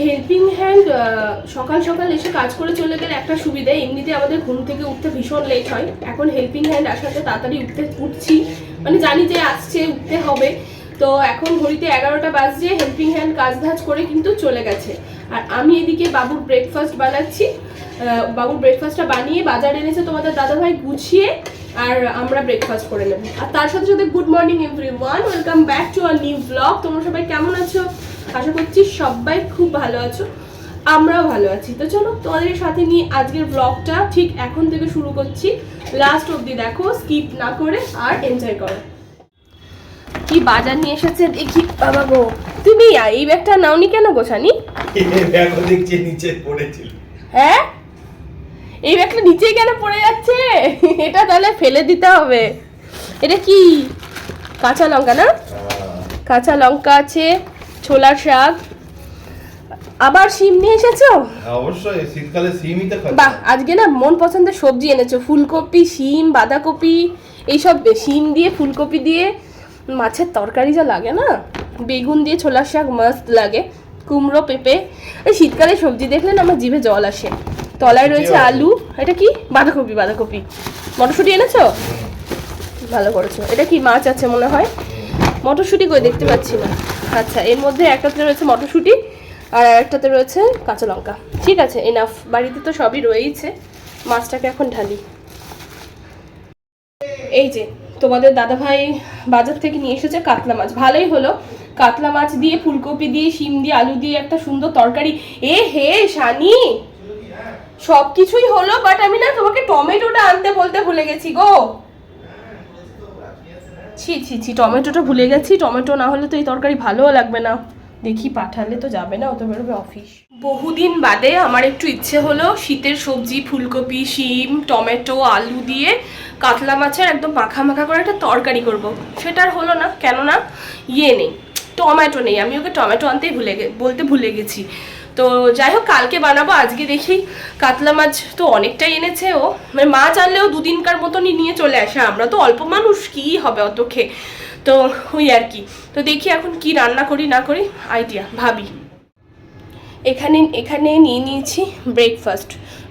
Helping hand সকাল সকাল এসে কাজ করে চলে গেলে একটা সুবিধা, এমনিতে আমাদের ঘুম থেকে উঠতে ভীষণ লেট হয়। এখন হেল্পিং হ্যান্ড আসাতে তাড়াতাড়ি উঠতে, উঠছি। মানে জানি যে আসছে, উঠতে হবে। তো এখন ঘড়িতে এগারোটা বাজছে হেল্পিং হ্যান্ড কাজ ধাজ করে কিন্তু চলে গেছে। আর আমি এদিকে বাবুর ব্রেকফাস্ট বানাচ্ছি। বাবুর ব্রেকফাস্টটা বানিয়ে বাজার এনেছে তোমাদের দাদাভাই গুছিয়ে। আর আমরা ব্রেকফাস্ট করে নেব। আর তার সাথে সাথে good morning everyone welcome back to our new blog তোমরা সবাই কেমন আছো? আশা করছি সবাই খুব ভালো আছো। আমরাও ভালো আছি। তো চলো তোমাদের সাথে নিয়ে আজকের ব্লগটা ঠিক এখন থেকে শুরু করছি। লাস্ট অবধি দেখো স্কিপ না করে আর এনজয় করো। কি বাজার নিয়ে এসেছে দেখি। বাবা গো তুমি এই ব্যাগটা নাওনি কেন গোছানি দেখো দেখছি নিচে পড়েছিল। হ্যাঁ? এই ব্যাগটা নিচেই কেন পড়ে যাচ্ছে? এটা তাহলে ফেলে দিতে হবে। এটা কি? কাঁচা লঙ্কা না? কাঁচা লঙ্কা আছে ছোলার শাক। আবার শিম নিয়ে এসেছ? অবশ্যই শীতকালে তো বাহ আজকে না মন পছন্দের সবজি এনেছো। ফুলকপি শিম বাঁধাকপি এইসব শিম দিয়ে ফুলকপি দিয়ে মাছের তরকারি যা লাগে না? বেগুন দিয়ে ছোলার শাক মাস্ত লাগে। কুমড়ো পেঁপে এই শীতকালে সবজি দেখলে না আমার জিভে জল আসে। তলায় রয়েছে আলু এটা কি? বাঁধাকপি বাঁধাকপি। মটরশুঁটি এনেছো? ভালো করেছ। এটা কি মাছ আছে মনে হয়? মটরশুঁটি কই দেখতে পাচ্ছি না। আচ্ছা এর মধ্যে একটাতে রয়েছে মটরশুঁটি আর একটাতে রয়েছে কাঁচা লঙ্কা। ঠিক আছে এনাফ বাড়িতে তো সবই রয়েইছে। মাছটাকে এখন ঢালি। এই যে তোমাদের দাদাভাই বাজার থেকে নিয়ে এসেছে কাতলা মাছ। ভালোই হলো। কাতলা মাছ দিয়ে, ফুলকপি দিয়ে, শিম দিয়ে, আলু দিয়ে একটা সুন্দর তরকারি। এ হে শানি! সব কিছুই হলো বাট আমি না তোমাকে টমেটোটা আনতে বলতে ভুলে গেছি গো। ছি ছি ছি, টমেটোটা ভুলে গেছি। টমেটো না হলে তো এই তরকারি ভালোও লাগবে না। দেখি পাঠালে তো যাবে না অত বেরোবে অফিস। বহুদিন বাদে আমার একটু ইচ্ছে হলো শীতের সবজি, ফুলকপি, শিম, টমেটো, আলু দিয়ে কাতলা মাছের একদম মাখা মাখা করে একটা তরকারি করব। সেটার হলো না, কেননা ইয়ে নেই, টমেটো নেই। আমি ওকে টমেটো আনতেই ভুলে গে, বলতে ভুলে গেছি। তো যাই হোক, কালকে বানাবো, আজকে দেখি। কাতলা মাছ তো অনেকটাই এনেছে ও। মানে মাছ আনলেও দুদিনকার মতনই নিয়ে চলে আসে। আমরা তো অল্প মানুষ, কি হবে অত খেয়ে? তো ওই আর কি। তো দেখি এখন কি রান্না করি, না করি আইডিয়া ভাবি। এখানে এখানে নিয়ে নিয়েছি ব্রেকফাস্ট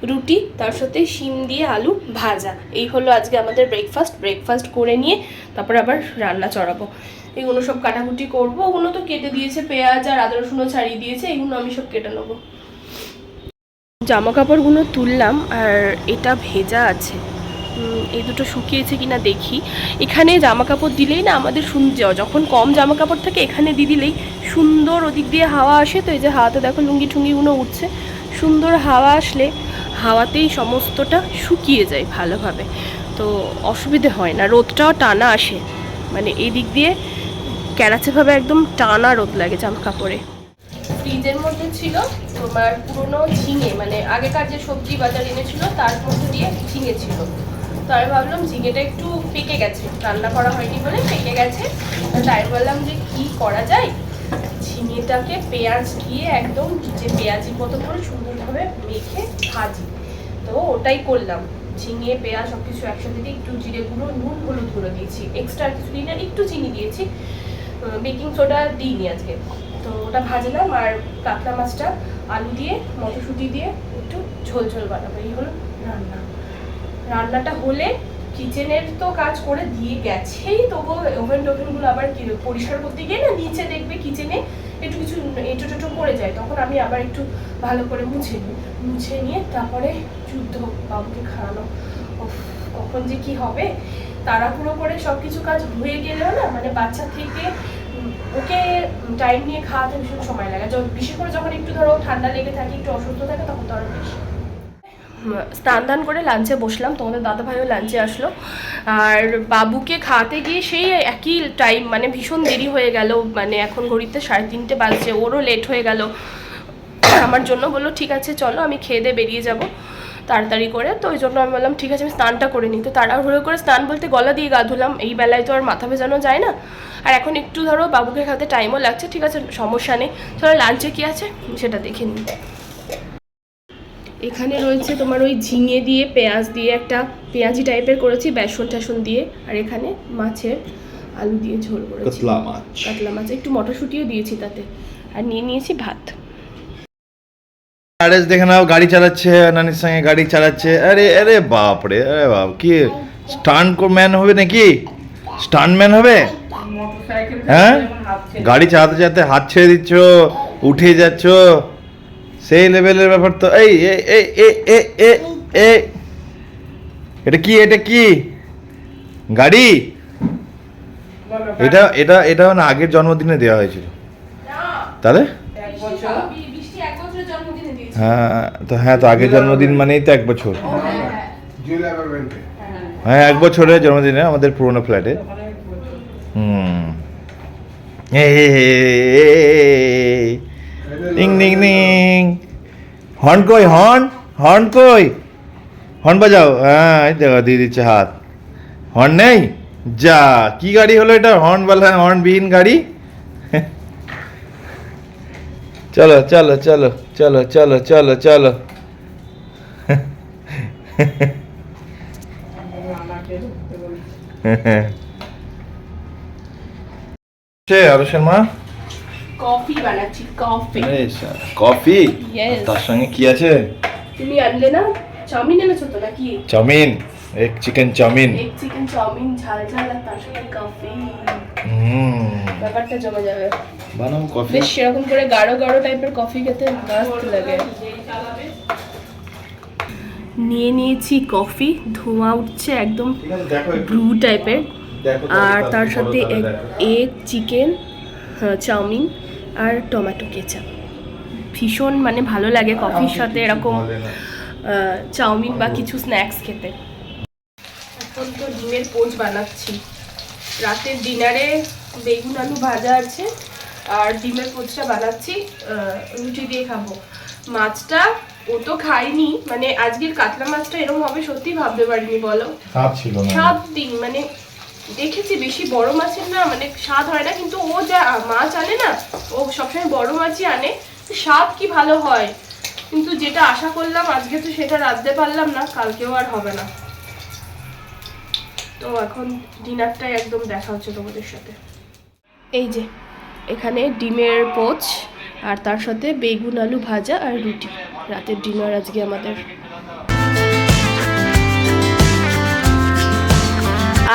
রুটি, তার সাথে শিম দিয়ে আলু ভাজা। এই হলো আজকে আমাদের ব্রেকফাস্ট ব্রেকফাস্ট করে নিয়ে তারপর আবার রান্না চড়াবো। এগুলো সব কাটাকুটি করব। ওগুলো তো কেটে দিয়েছে পেঁয়াজ আর আদা রসুনও ছাড়িয়ে দিয়েছে, এগুলো আমি সব কেটে নেব। জামা কাপড়গুলো তুললাম আর এটা ভেজা আছে। এই দুটো শুকিয়েছে কিনা দেখি। এখানে জামা কাপড় দিলেই না আমাদের যখন কম জামা কাপড় থাকে এখানে দিয়ে দিলেই সুন্দর ওদিক দিয়ে হাওয়া আসে। তো এই যে হাওয়াতে দেখো লুঙ্গি ঠুঙ্গিগুলো উঠছে। সুন্দর হাওয়া আসলে হাওয়াতেই সমস্তটা শুকিয়ে যায় ভালোভাবে। তো অসুবিধে হয় না, রোদটাও টানা আসে। মানে এই দিক দিয়ে ক্যারাচেভাবে একদম টানা রোদ লাগে জামা কাপড়ে ফ্রিজের মধ্যে ছিল তোমার পুরনো ঝিঙে মানে আগেকার যে সবজি বাজার এনেছিল তার মধ্যে দিয়ে ঝিঙে ছিল। তো আমি ভাবলাম ঝিঙেটা একটু পেকে গেছে, রান্না করা হয়নি বলে পেকে গেছে। তাই বললাম যে কি করা যায়? ঝিঙেটাকে পেঁয়াজ দিয়ে একদম যে পেঁয়াজির মতো করে সুন্দরভাবে মেখে ভাজি। তো ওটাই করলাম। ঝিঙে, পেঁয়াজ সব কিছু একসাথে দিয়ে একটু জিরে গুঁড়ো, নুন, হলুদ গুঁড়ো দিয়েছি। এক্সট্রা কিছু দিই না একটু চিনি দিয়েছি। বেকিং সোডা দিইনি আজকে। তো ওটা ভাজলাম আর কাতলা মাছটা, আলু দিয়ে, মটরশুঁটি দিয়ে একটু ঝোল ঝোল বানাবো। এই হলো রান্না। রান্নাটা হলে কিচেনের তো কাজ করে দিয়ে গেছেই, তবুও ওভেন টোভেনগুলো আবার পরিষ্কার করতে গিয়ে না নিচে দেখবে কিচেনে একটু কিছু এঁটো টোটো পড়ে যায়, তখন আমি আবার একটু ভালো করে মুছে নিই মুছে নিয়ে তারপরে যুদ্ধ বাবুকে খাওয়ানো। কখন যে কি হবে? তাড়াহুড়ো করে সব কিছু কাজ হয়ে গেলেও না মানে বাচ্চা থেকে ওকে টাইম নিয়ে খাওয়াতে ভীষণ সময় লাগে। বিশেষ করে যখন একটু ধরো ঠান্ডা লেগে থাকে, একটু অসুস্থ থাকে, তখন তো আরও বেশি। স্নান দান করে লাঞ্চে বসলাম, তোমাদের দাদা ভাইও লাঞ্চে আসলো। আর বাবুকে খাওয়াতে গিয়ে সেই একই টাইম মানে ভীষণ দেরি হয়ে গেল মানে এখন ঘড়িতে সাড়ে তিনটে বাজছে, ওরও লেট হয়ে গেল। আমার জন্য বলল, ঠিক আছে, চলো, আমি খেয়ে দিয়ে বেরিয়ে যাব তাড়াতাড়ি করে। তো ওই জন্য আমি বললাম, ঠিক আছে, আমি স্নানটা করে নিই। তো তাড়াহুড়ো করে স্নান বলতে গলা দিয়ে গা ধুলাম, এই বেলায় তো আর মাথা ভেজানো যায় না। আর এখন একটু ধরো, বাবুকে খাতে টাইমও লাগছে, ঠিক আছে, সমস্যা নেই। চলো, লাঞ্চে কী আছে? সেটা দেখে নিই। এখানে রয়েছে তোমার ওই ঝিঙে দিয়ে পেঁয়াজ দিয়ে একটা পেঁয়াজি টাইপের করেছি বেসন টেসন দিয়ে আর এখানে মাছের আলু দিয়ে ঝোল করেছি। কাতলা মাছ। কাতলা মাছ একটু মটরশুঁটিও দিয়েছি তাতে। আর নিয়ে নিয়েছি ভাত। আরেস দেখে নাও গাড়ি চালাচ্ছে নানির সঙ্গে গাড়ি চালাচ্ছে। আরে আরে বাপ রে আরে বাপ কি স্টান্ট ম্যান হবে নাকি? স্টান্ট ম্যান হবে হ্যাঁ? গাড়ি চালাতে চালাতে হাত ছেড়ে দিচ্ছ উঠে যাচ্ছ। সেই লেভেলের ব্যাপার তো এই এই এই এই এটা কি এটা কি গাড়ি এটা এটা এটা মানে আগের জন্মদিনে দেওয়া হয়েছিল তাহলে হ্যাঁ তো হ্যাঁ তো আগের জন্মদিন মানেই তো এক বছর হ্যাঁ এক বছরের জন্মদিনে আমাদের পুরোনো ফ্ল্যাটে হুম ডিং ডিং ডিং হর্ন কই হর্ন? হর্ন কই? হর্ন বাজাও। হ্যাঁ এই দেখো দিয়ে দিচ্ছে হাত। হর্ন নেই? যা কি গাড়ি হলো এটা? হর্ন বালা হর্নবিহীন গাড়ি? চলো চলো চলো চলো চলো চলো চলো। সে আরশের মা কফি বানাচ্ছি কফি। কফি. তার সঙ্গে কি আছে? তুমি আনলে না? চাউমিন এনেছো তো নাকি? চাউমিন এক চিকেন চাউমিন। এক চিকেন চাউমিন ঝাল ঝাল আর তার সাথে কফি। হুম। ব্যাপারটা জমে যাবে। বানাও কফি। বেশ সেরকম করে গাঢ় গাঢ় টাইপের কফি খেতে মাস্ত লাগে। নিয়ে নিয়েছি কফি ধোঁয়া উঠছে একদম ব্লু টাইপের আর তার সাথে এগ চিকেন চাউমিন আর টমেটো কেচাপ। ভীষণ মানে ভালো লাগে কফির সাথে এরকম চাউমিন বা কিছু স্ন্যাক্স খেতে। এখন তো ডিমের পোচ বানাচ্ছি। রাতের ডিনারে বেগুন আলু ভাজা আছে আর ডিমের পোচটা বানাচ্ছি রুটি দিয়ে খাব। মাছটা ও তো খাইনি মানে আজকের কাতলা মাছটা এরকম হবে সত্যি ভাবতে পারিনি বলো? স্বাদ দিন মানে দেখেছি বেশি বড় মাছের না মানে স্বাদ হয় না, কিন্তু ও যা মাছ আনে না, ও সবসময় বড় মাছই আনে, স্বাদ কি ভালো হয়? কিন্তু যেটা আশা করলাম, আজকে তো সেটা রাঁধতে পারলাম না, কালকেও আর হবে না। তো এখন ডিনারটাই একদম দেখা হচ্ছে তোমাদের সাথে। এই যে, এখানে ডিমের পোচ, আর তার সাথে বেগুন আলু ভাজা আর রুটি। রাতের ডিনার আজকে আমাদের।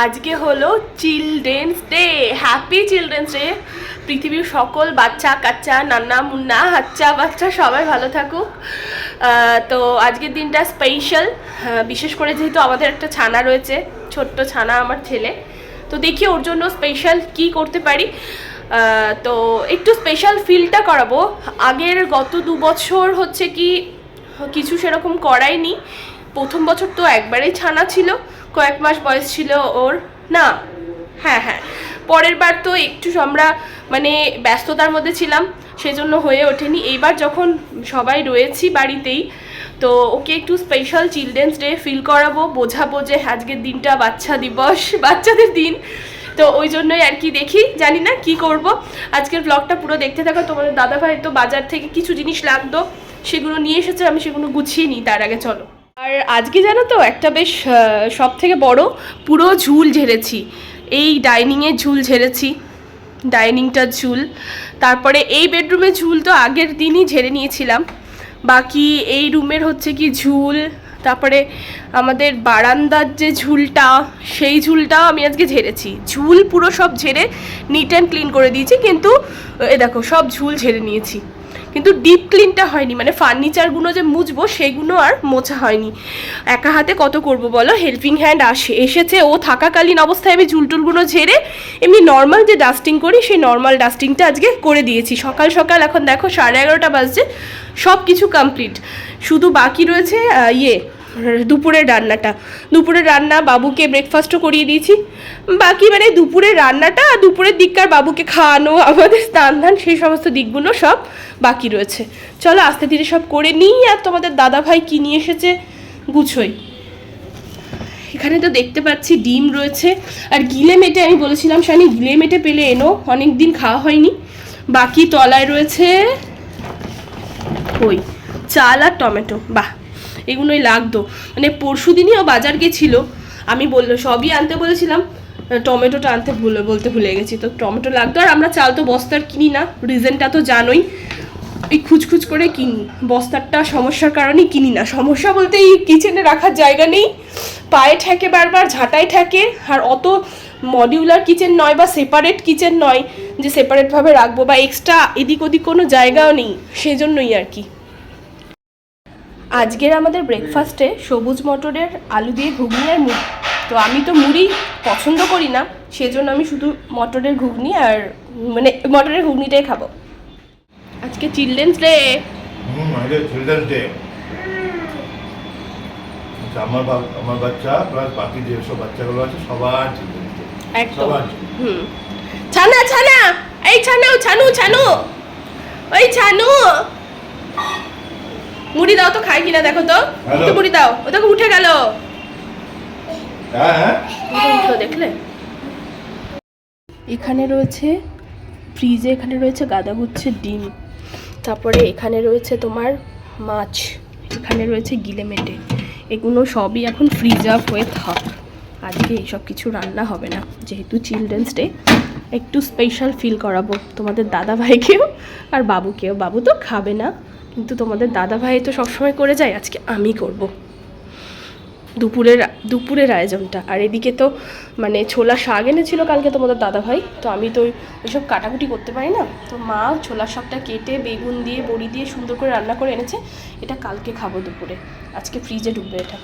আজকে হলো children's day. Happy children's day পৃথিবীর সকল বাচ্চা, কাচ্চা নান্না মুন্না, হাচ্চা, বাচ্চা, সবাই ভালো থাকুক। তো আজকের দিনটা স্পেশাল বিশেষ করে যেহেতু আমাদের একটা ছানা রয়েছে, ছোট্ট ছানা আমার ছেলে। তো দেখি ওর জন্য স্পেশাল কি করতে পারি। তো একটু স্পেশাল ফিলটা করাবো। আগের গত দু বছর হচ্ছে কি, কিছু সেরকম করাইনি। প্রথম বছর তো একবারেই ছানা ছিল। কয়েক মাস বয়স ছিল ওর। না হ্যাঁ হ্যাঁ। পরের বার তো একটু আমরা মানে ব্যস্ততার মধ্যে ছিলাম, সেজন্য হয়ে ওঠেনি। এইবার যখন সবাই রয়েছি বাড়িতেই, তো ওকে একটু স্পেশাল চিলড্রেন্স ডে ফিল করাবো, বোঝাবো যে আজকের দিনটা বাচ্চা দিবস, বাচ্চাদের দিন। তো ওই জন্যই আর কি দেখি, জানি না কি করব। আজকের ব্লগটা পুরো দেখতে থাকো, তোমাদের দাদাভাই তো বাজার থেকে কিছু জিনিস লাগতো, সেগুলো নিয়ে এসেছে, আমি সেগুলো গুছিয়ে নিই, তার আগে চলো। আর আজকে জানো তো একটা বেশ সব থেকে বড় পুরো ঝুল ঝেড়েছি। এই ডাইনিংয়ে ঝুল ঝেড়েছি ডাইনিংটার ঝুল। তারপরে এই বেডরুমের ঝুল তো আগের দিনই ঝেড়ে নিয়েছিলাম। বাকি এই রুমের হচ্ছে কি ঝুল, তারপরে আমাদের বারান্দার যে ঝুলটা, সেই ঝুলটাও আমি আজকে ঝেড়েছি। ঝুল পুরো সব ঝেড়ে নিট অ্যান্ড ক্লিন করে দিয়েছি, কিন্তু এ দেখো সব ঝুল ঝেড়ে নিয়েছি। কিন্তু ডিপ ক্লিনটা হয়নি মানে ফার্নিচারগুলো যে মুছবো, সেগুলো আর মোছা হয়নি। একা হাতে কত করব বলো? হেল্পিং হ্যান্ড আসে, এসেছে, ও থাকাকালীন অবস্থায় আমি ঝুলটুলগুলো ঝেড়ে এমনি নর্মাল যে ডাস্টিং করি, সেই নর্মাল ডাস্টিংটা আজকে করে দিয়েছি। সকাল সকাল এখন দেখো সাড়ে এগারোটা বাজছে সব কিছু কমপ্লিট শুধু বাকি রয়েছে ইয়ে দুপুরের রান্নাটা। দুপুরের রান্না বাবুকে ব্রেকফাস্টও করিয়ে দিয়েছি। বাকি মানে দুপুরের রান্নাটা আর দুপুরের দিককার বাবুকে খাওয়ানো, আমাদের স্নান ধান, সেই সমস্ত দিকগুলো সব বাকি রয়েছে। চলো আস্তে ধীরে সব করে নিই আর তোমাদের দাদা ভাই কী নিয়ে এসেছে গুছোই। এখানে তো দেখতে পাচ্ছি ডিম রয়েছে। আর গিলে মেটে আমি বলেছিলাম, শানি, গিলে মেটে পেলে এনো অনেক দিন খাওয়া হয়নি। বাকি তলায় রয়েছে ওই চাল আর টমেটো, বাহ। এগুলোই লাগতো। মানে পরশু দিনই ও বাজার গেছিল, আমি বলল, সবই আনতে বলেছিলাম টমেটোটা আনতে ভুলে, বলতে ভুলে গেছি। তো টমেটো লাগতো, আর আমরা চাল তো বস্তার কিনি না রিজেনটা তো জানোই, এই খুচখুচ করে কিনি। বস্তারটা সমস্যার কারণেই কিনি না। সমস্যা বলতে এই কিচেনে রাখার জায়গা নেই, পায়ে ঠেকে বারবার ঝাঁটাই ঠেকে, আর অত মডিউলার কিচেন নয় বা সেপারেট কিচেন নয় যে সেপারেটভাবে রাখব, বা এক্সট্রা এদিক ওদিক কোনো জায়গাও নেই, সেজন্যই আর কি। আজকের আমাদের ব্রেকফাস্টে সবুজ মটরের আলু দিয়ে ঘুগনি আর মুড়ি। তো আমি তো মুড়ি পছন্দ করি না সেজন্য আমি শুধু মটরের ঘুগনি আর মানে মটরের ঘুগনিটাই খাব। আজকে চিলড্রেন্স ডে চিলড্রেন্স ডে আমার আমার বাচ্চা প্লাস বাকি যেসব বাচ্চাগুলো আছে সবার চিলড্রেন্স ডে একদম। হুম। ছানা ছানা! এই ছানাও ছানু ছানু! ওই ছানু! মুড়ি দাও তো খাই কিনা দেখো তো? তো মুড়ি দাও। ও দেখো উঠে গেল। হ্যাঁ হ্যাঁ। উঠল দেখলে। এখানে রয়েছে ফ্রিজে এখানে রয়েছে গাঁদাগুচ্ছের ডিম। তারপরে এখানে রয়েছে তোমার মাছ। এখানে রয়েছে গিলে মেটে। এগুলো সবই এখন ফ্রিজ আপ হয়ে থাক। আজকে এইসব কিছু রান্না হবে না। যেহেতু চিলড্রেন্স ডে একটু স্পেশাল ফিল করাবো তোমাদের দাদা ভাইকেও আর বাবুকেও। বাবু তো খাবে না। কিন্তু তোমাদের দাদা ভাই তো সবসময় করে যায়, আজকে আমি করব। দুপুরের দুপুরের আয়োজনটা। আর এদিকে তো মানে ছোলা শাক এনেছিল কালকে তোমাদের দাদা ভাই তো আমি তো ওই- ওইসব কাটাকুটি করতে পারি না। তো মা ছোলা শাকটা কেটে বেগুন দিয়ে, বড়ি দিয়ে সুন্দর করে রান্না করে এনেছে, এটা কালকে খাব দুপুরে। আজকে ফ্রিজে ডুববে এটা।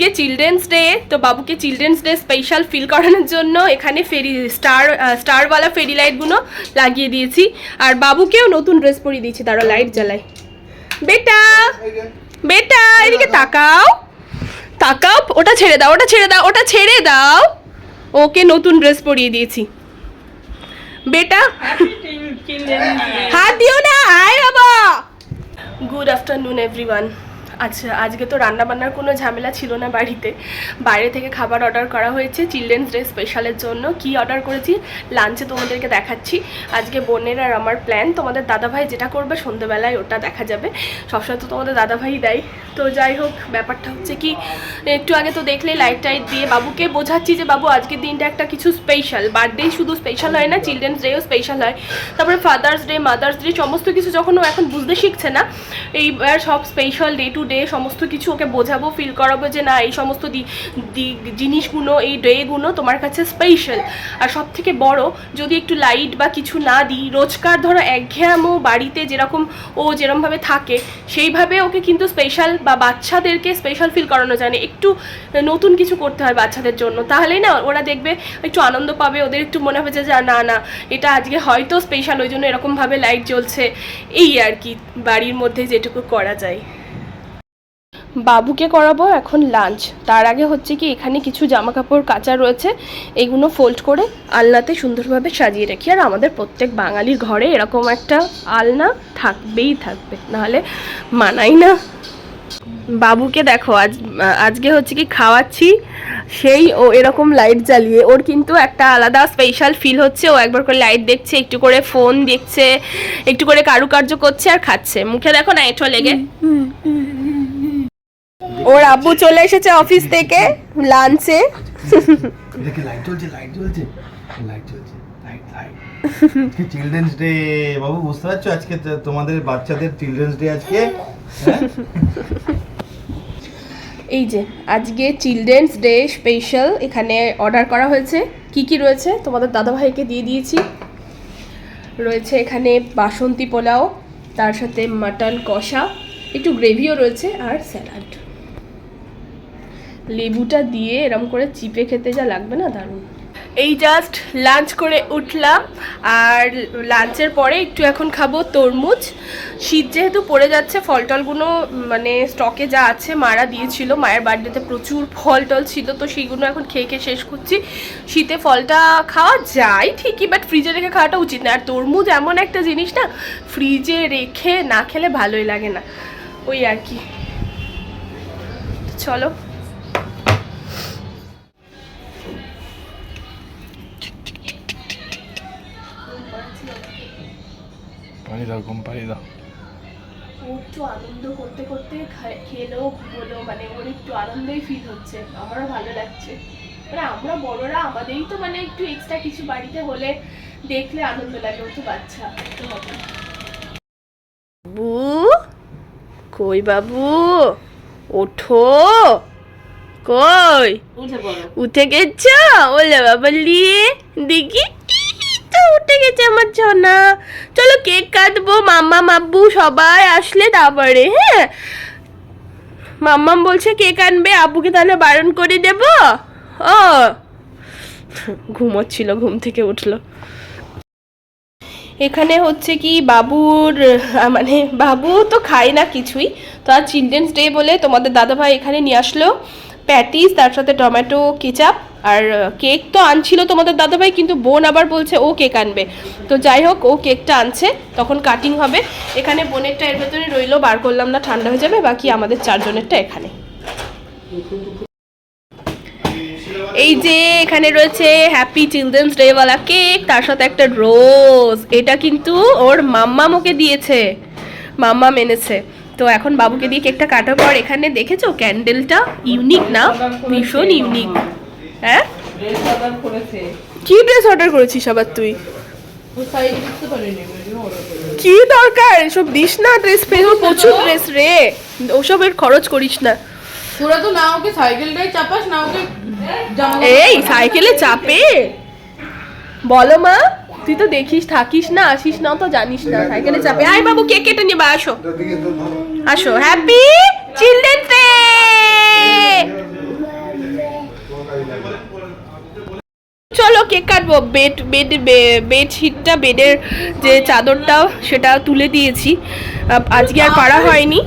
আজকে চিলড্রেন্স ডে তো বাবুকে চিলড্রেন্স ডে স্পেশাল ফিল করানোর জন্য এখানে ফেরি স্টার স্টারওয়ালা ফেরি লাইটগুলো লাগিয়ে দিয়েছি। আর বাবুকেও নতুন ড্রেস পরিয়ে দিয়েছি তারা লাইট জ্বালায়। বেটা বেটা এদিকে তাকাও। তাকাও ওটা ছেড়ে দাও ওটা ছেড়ে দাও ওটা ছেড়ে দাও। ওকে নতুন ড্রেস পরিয়ে দিয়েছি। বেটা হাত দিও না আয় বাবা। গুড আফটারনুন এভরিওয়ান আচ্ছা আজকে তো রান্না বান্নার কোনো ঝামেলা ছিল না বাড়িতে। বাইরে থেকে খাবার অর্ডার করা হয়েছে চিলড্রেন্স ডে স্পেশালের জন্য। কি অর্ডার করেছি? লাঞ্চে তোমাদেরকে দেখাচ্ছি। আজকে বোনের আর আমার প্ল্যান তোমাদের দাদাভাই যেটা করবে সন্ধ্যেবেলায় ওটা দেখা যাবে। সবসময় তো তোমাদের দাদাভাই দেয়। তো যাই হোক, ব্যাপারটা হচ্ছে কি, একটু আগে তো দেখলে লাইট টাইট দিয়ে বাবুকে বোঝাচ্ছি যে, বাবু, আজকের দিনটা একটা কিছু স্পেশাল বার্থডে শুধু স্পেশাল হয় না চিলড্রেন্স ডেও স্পেশাল হয়। তারপরে ফাদার্স ডে মাদার্স ডে সমস্ত কিছু যখন ও এখন বুঝতে শিখছে না, এইবার সব স্পেশাল ডে টু ডে সমস্ত কিছু ওকে বোঝাবো ফিল করাবো যে না, এই সমস্ত জিনিসগুলো, এই ডেগুলো তোমার কাছে স্পেশাল আর সব থেকে বড়, যদি একটু লাইট বা কিছু না দিই, রোজকার ধরো একঘেয়ামো বাড়িতে যেরকম ও যেরমভাবে থাকে, সেইভাবে ওকে কিন্তু স্পেশাল বা বাচ্চাদেরকে স্পেশাল ফিল করানো যায় না। একটু নতুন কিছু করতে হয় বাচ্চাদের জন্য। তাহলেই না, ওরা দেখবে একটু আনন্দ পাবে, ওদের একটু মনে হবে যে, যা, না না, এটা আজকে হয়তো স্পেশাল ওই জন্য এরকমভাবে লাইট জ্বলছে। এই আর কি, বাড়ির মধ্যে যেটুকু করা যায়। বাবুকে করাবো এখন লাঞ্চ তার আগে হচ্ছে কি, এখানে কিছু জামা কাপড় কাচা রয়েছে, এগুলো ফোল্ড করে আলনাতে সুন্দরভাবে সাজিয়ে রাখি। আর আমাদের প্রত্যেক বাঙালির ঘরে এরকম একটা আলনা থাকবেই থাকবে, নাহলে মানাই না। বাবুকে দেখো, আজ, আজকে হচ্ছে কি খাওয়াচ্ছি, সেই ও এরকম লাইট জ্বালিয়ে, ওর কিন্তু একটা আলাদা স্পেশাল ফিল হচ্ছে। ও একবার করে লাইট দেখছে, একটু করে ফোন দেখছে, একটু করে কারুকার্য করছে আর খাচ্ছে। মুখে দেখো না এঁটো লেগে? ওর আব্বু চলে এসেছে অফিস থেকে লাঞ্চে দেখে লাইট জ্বলছে লাইট জ্বলছে। লাইট জ্বলছে লাইট লাইট চিলড্রেন্স ডে বাবু বুঝতে পারছ? আজকে তোমাদের বাচ্চাদের চিলড্রেন্স ডে আজকে। হ্যাঁ? এই যে আজকে চিলড্রেন্স ডে স্পেশাল এখানে অর্ডার করা হয়েছে। কি কি রয়েছে? তোমাদের দাদাভাইকে দিয়ে দিয়েছি। রয়েছে এখানে বাসন্তী পোলাও তার সাথে মাটন কষা একটু গ্রেভিও রয়েছে আর স্যালাড লেবুটা দিয়ে এরম করে চিপে খেতে যা লাগবে না, দারুণ। এই জাস্ট লাঞ্চ করে উঠলাম, আর লাঞ্চের পরে একটু এখন খাব তরমুজ। শীত যেহেতু পড়ে যাচ্ছে ফল টলগুলো মানে স্টকে যা আছে মারা দিয়েছিল, মায়ের বার্থডেতে প্রচুর ফল টল ছিল, তো সেইগুলো এখন খেয়ে খেয়ে শেষ করছি। শীতে ফলটা খাওয়া যায় ঠিকই বাট ফ্রিজে রেখে খাওয়াটা উচিত না। আর তরমুজ এমন একটা জিনিস না ফ্রিজে রেখে না খেলে ভালোই লাগে না। ওই আর কি। চলো। পানি দাও পানি দাও ও একটু আনন্দ করতে করতে খা- খেলেও হলো মানে ওর একটু আনন্দই ফিল হচ্ছে। আমারও ভালো লাগছে। মানে আমরা বড়রা আমাদেরই তো মানে একটু এক্সট্রা কিছু বাড়িতে হলে দেখলে আনন্দ লাগে ও তো বাচ্চা তো হবে। কই বাবু? ওঠো। কই? উঠে গেছ? ওলে বাবা লিয়ে দেখি। উঠে গেছে আমার ছনা। চলো কেক কাটবো, মাম্মা, মাব্বু সবাই আসলে তারপরে হ্যাঁ? মাম্মাম বলছে কেক আনবে, আব্বুকে তাহলে বারণ করে দেব। ও। ঘুমোচ্ছিল, ঘুম থেকে উঠল। এখানে হচ্ছে কি, বাবুর মানে বাবু তো খায় না কিছুই। তো আর চিলড্রেন্স ডে বলে তোমাদের দাদাভাই এখানে নিয়ে আসলো। প্যাটিস, তার সাথে টমেটো, কেচাপ আর কেক তো আনছিল তোমাদের দাদাভাই, কিন্তু বোন আবার বলছে ও কেক আনবে। তো যাই হোক, ও কেকটা আনছে, তখন কাটিং হবে। এখানে বোনেরটা এর ভেতরে রইল, বার করলাম না, ঠান্ডা হয়ে যাবে, বাকি আমাদের চারজনেরটা এখানে। এই যে এখানে রয়েছে হ্যাপি চিলড্রেন্স ডে ওয়ালা কেক, তার সাথে একটা রোজ এটা কিন্তু ওর মাম্মাম ওকে দিয়েছে। মাম্মাম এনেছে। তো এখন বাবুকে দিয়ে কেকটা কাটার পর এখানে দেখেছ ক্যান্ডেলটা? ইউনিক না? ভীষণ ইউনিক। হ্যাঁ? কি ড্রেস অর্ডার করেছিস আবার তুই। কি দরকার? এসব দিস না ড্রেস পেয়ে প্রচুর ড্রেস রে। ওসবের খরচ করিস না। তোরা তো না ওকে সাইকেলটাই চাপাস না ওকে এই সাইকেলে চাপে। বলো মা। তুই তো দেখিস, থাকিস না, আসিস না তো জানিস না। সাইকেলে চাপে। আয় বাবু কেক কেটে নিবা? আসো। আসো। হ্যাপি চিলড্রেন্স ডে চলো, কেক কাটবো। বেড বেড বেডশিটটা বেডের যে চাদরটা সেটা তুলে দিয়েছি। আজকে আর পারা হয়নি।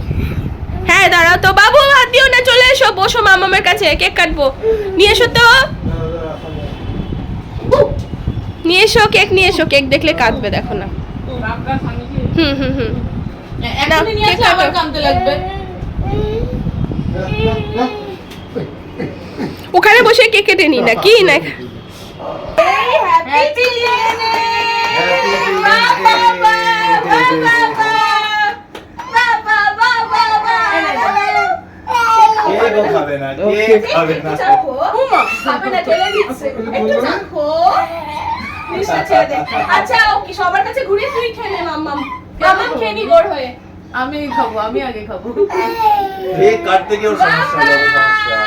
হ্যাঁ দাঁড়াও তো। বাবু, হাত দিও না, চলে এসো। বসো মামামের কাছে। কেক কাটবো। নিয়ে এসো তো। নিয়ে এসো কেক নিয়ে এসো কেক দেখলে কাঁদবে দেখো না। হুম হুম হুম। ওখানে বসে কেক কেটে নি না কি না খাবে না। কেক খাবে না আচ্ছা ওকে সবার কাছে ঘুরে তুই খেয়ে নে মাম্মাম মাম্মাম খেয়ে নি হয়ে। আমি খাব আমি আগে খাব। কাটতে সমস্যা?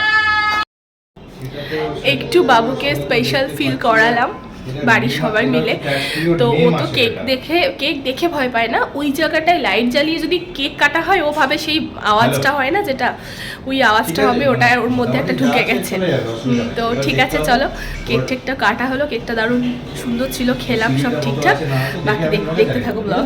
একটু বাবুকে স্পেশাল ফিল করালাম। বাড়ির সবাই মিলে। তো ও তো কেক দেখে কেক দেখে ভয় পায় না। ওই জায়গাটায় লাইট জ্বালিয়ে যদি কেক কাটা হয় ও ভাবে সেই আওয়াজটা হয় না যেটা ওই আওয়াজটা হবে ওটা ওর মধ্যে একটা ঢুকে গেছে। তো ঠিক আছে চলো। কেক টেকটা কাটা হলো কেকটা দারুণ সুন্দর ছিল খেলাম সব ঠিকঠাক। বাকি দেখ- দেখতে থাকো ব্লগ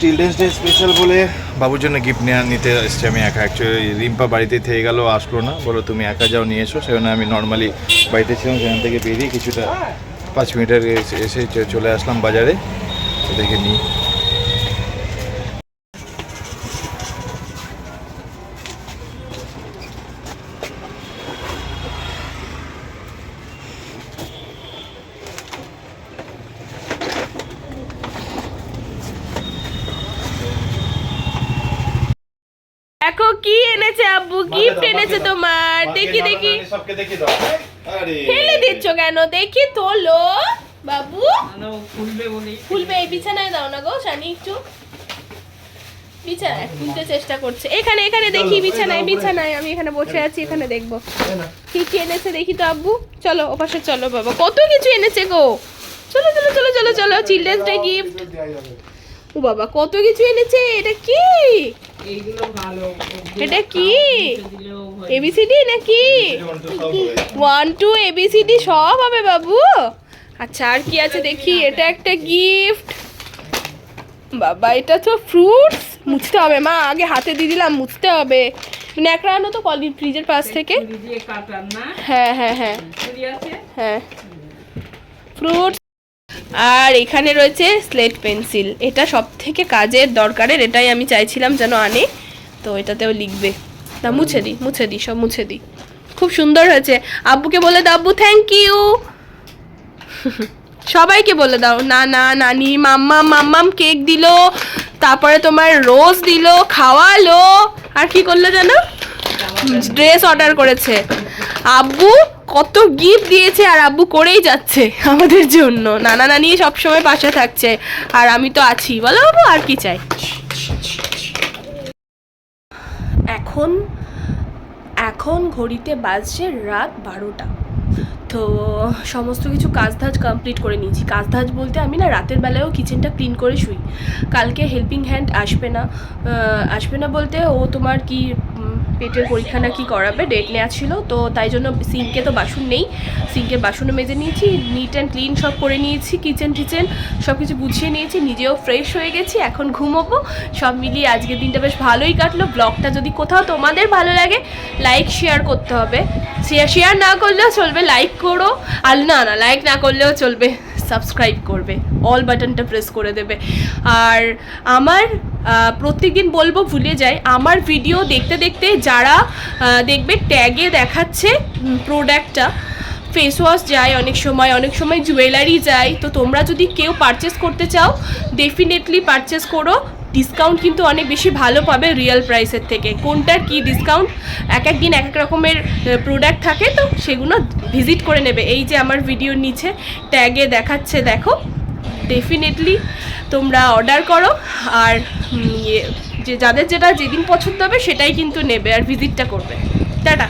চিলড্রেন্স ডে স্পেশাল বলে বাবুর জন্য গিফট নেওয়া নিতে এসেছি আমি একা। অ্যাকচুয়ালি রিম্পা বাড়িতে থেকে গেল আসলো না। বলো তুমি একা যাও নিয়ে এসো। সেখানে আমি নর্মালি বাড়িতে ছিলাম সেখান থেকে বেরিয়ে কিছুটা পাঁচ মিনিটের এসে এসে চলে আসলাম বাজারে। দেখে নিই। দেখো কি এনেছে আব্বু? গিফট এনেছে তোমার। দেখি দেখি। সবকে দেখি দাও। আরে। দিচ্ছ কেন? দেখি তোলো। বাবু? খুলবে এই বিছানায় দাও না গো শানি একটু। বিছানায় খুলতে চেষ্টা করছে। এখানে এখানে দেখি বিছানায় বিছানায়। আমি এখানে বসে আছি এখানে দেখব। কি কি এনেছে দেখি তো আব্বু। চলো ওপাশে চলো বাবা। কত কিছু এনেছে গো। চলো চলো চলো চলো চলো চিলড্রেন্স ডে গিফট ও বাবা কত কিছু এনেছে? এটা কি? এইগুলো ভালো। এটা কি? এবিসিডি নাকি? ওয়ান টু এবিসিডি সব হবে বাবু। আচ্ছা আর কি আছে দেখি? এটা একটা গিফট বাবা, এটা তো ফ্রুটস মুছতে হবে, মা, আগে হাতে দিয়ে দিলাম, মুছতে হবে। ন্যাকড়া আনো তো কলিন ফ্রিজের পাশ থেকে। হ্যাঁ হ্যাঁ হ্যাঁ। হ্যাঁ। ফ্রুটস আর এখানে রয়েছে স্লেট পেন্সিল এটা সব থেকে কাজের দরকারের, এটাই আমি চাইছিলাম যেন আনে। তো এটাতেও লিখবে। না, মুছে দিই মুছে দিই সব মুছে দিই খুব সুন্দর হয়েছে। আব্বুকে বলে দাও, আব্বু থ্যাংক ইউ সবাইকে বলে দাও, না না, নানি, মাম্মা, মাম্মাম কেক দিল, তারপরে তোমার রোজ দিল, খাওয়ালো। আর কি করল জানো? ড্রেস অর্ডার করেছে। আব্বু কত গিফট দিয়েছে আর আব্বু করেই যাচ্ছে আমাদের জন্য। নানা, নানি সবসময় পাশে থাকছে। আর আমি তো আছি। বলো বাবু আর কি চাই? এখন এখন ঘড়িতে বাজছে রাত বারোটা। তো সমস্ত কিছু কাজ ধাজ কমপ্লিট করে নিয়েছি। কাজ ধাজ বলতে আমি না রাতের বেলায়ও কিচেনটা ক্লিন করে শুই। কালকে হেল্পিং হ্যান্ড আসবে না। আসবে না বলতে ও তোমার কি পেটের পরীক্ষা না কি করাবে ডেট নেওয়া ছিল, তো তাই জন্য সিঙ্কে তো বাসন নেই। সিঙ্কের বাসনও মেজে নিয়েছি নিট অ্যান্ড ক্লিন সব করে নিয়েছি কিচেন টিচেন সব কিছু গুছিয়ে নিয়েছি, নিজেও ফ্রেশ হয়ে গেছি, এখন ঘুমোবো। সব মিলিয়ে আজকের দিনটা বেশ ভালোই কাটলো। ব্লগটা যদি কোথাও তোমাদের ভালো লাগে লাইক শেয়ার করতে হবে। শেয়ার শেয়ার না করলেও চলবে লাইক করো। আর না না লাইক না করলেও চলবে। সাবস্ক্রাইব করবে অল বাটনটা প্রেস করে দেবে। আর আমার প্রত্যেকদিন বলব ভুলে যাই, আমার ভিডিও দেখতে দেখতে যারা দেখবে ট্যাগে দেখাচ্ছে প্রোডাক্টটা ফেস ওয়াশ যায় অনেক সময় অনেক সময় জুয়েলারি যায়। তো তোমরা যদি কেউ পারচেস করতে চাও ডেফিনেটলি পারচেস করো। ডিসকাউন্ট কিন্তু অনেক বেশি ভালো পাবে রিয়েল প্রাইসের থেকে। কোনটার কি ডিসকাউন্ট এক এক দিন এক এক রকমের প্রোডাক্ট থাকে তো সেগুলো ভিজিট করে নেবে। এই যে আমার ভিডিওর নিচে ট্যাগে দেখাচ্ছে দেখো। ডেফিনেটলি তোমরা অর্ডার করো আর ইয়ে, যে যাদের যেটা যেদিন পছন্দ হবে সেটাই কিন্তু নেবে আর ভিজিটটা করবে। টাটা।